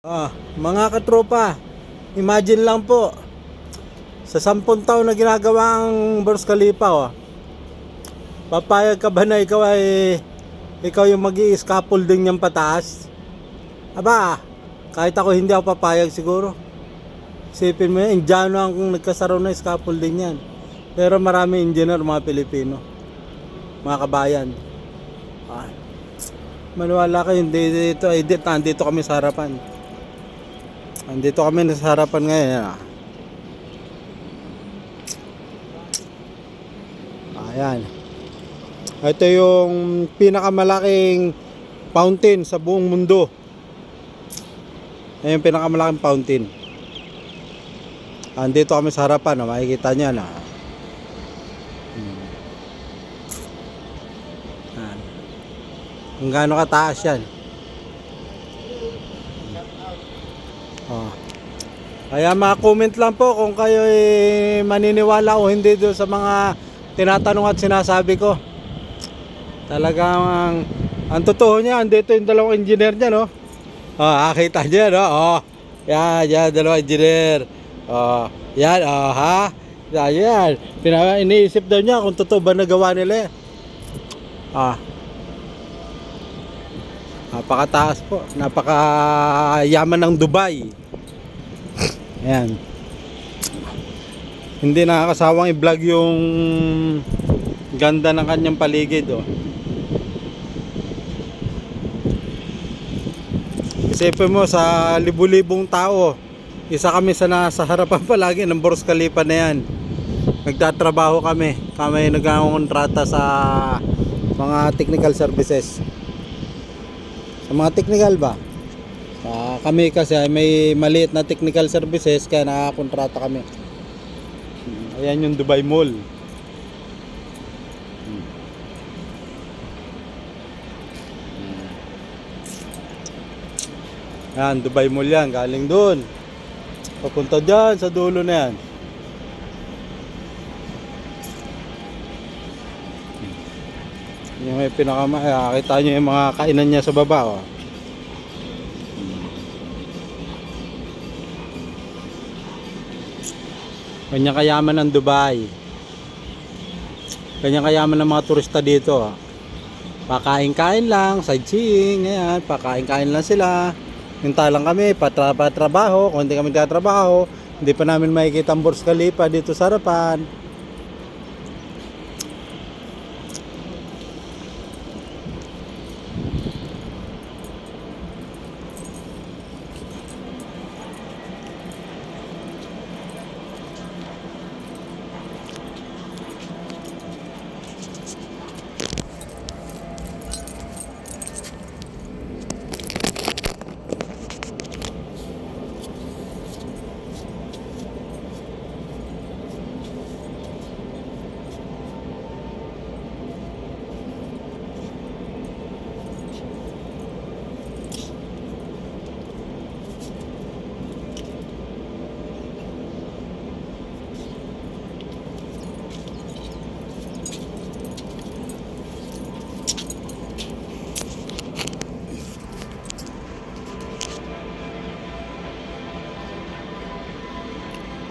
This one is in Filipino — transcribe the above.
Ah, mga katropa, imagine lang po, sa sampung taon na ginagawa ang Burj Khalifa, oh, papayag ka ba na ikaw ay, ikaw yung mag scaffolding niyang pataas? Aba, kahit ako hindi ako papayag siguro. Isipin mo yan, Indiano ang nagkasaro na scaffolding yan. Pero marami engineer, mga Pilipino. Mga kabayan. Ah, maniwala kayo, hindi dito, dito, nandito kami sa harapan. Andito kami sa harapan ngayon. ah. Ayan. Ito yung pinakamalaking fountain sa buong mundo. Ayan yung pinakamalaking fountain. Andito kami sa harapan. Oh. Makikita nyo na. Hmm. Ayan. Kung gaano kataas yan. Oh. Kaya mga-comment lang po kung kayo ay maniniwala o hindi doon sa mga tinatanong at sinasabi ko. Talagang ang, totoo niya, andito yung dalawang engineer niya, no? Oh, nakita niya, no? Oh, yan, yan, dalawang engineer. Oh, yan, oh, ha? Yan, yan. Iniisip daw niya kung totoo ba nagawa nila. eh. Ah. Napakataas po. Napakayaman ng Dubai. Ayan. Hindi nakakasawang i-vlog yung ganda ng kanyang paligid. Oh. Isipin mo sa libu-libong tao, isa kami sa nasa harapan palagi ng Burj Khalifa na yan. Nagtatrabaho kami. Kami nagkakontrata sa mga technical services. Sa mga technical ba? Sa kami kasi ay may maliit na technical services kaya nakakontrata kami. Ayan yung Dubai Mall. Yan, Dubai Mall yan. Galing doon. Papunta dyan sa dulo na yan. Yung may pinakama, eh, kita nyo yung mga kainan niya sa baba. Oh. Kanya kayaman ng Dubai. Kanya kayaman ng mga turista dito. ah. Pakain-kain lang, sightseeing, ayan, pakain-kain lang sila. Hinta lang kami, patra patrabaho, hindi kami tatrabaho, hindi pa namin makikita ang Burj Khalifa dito sa harapan.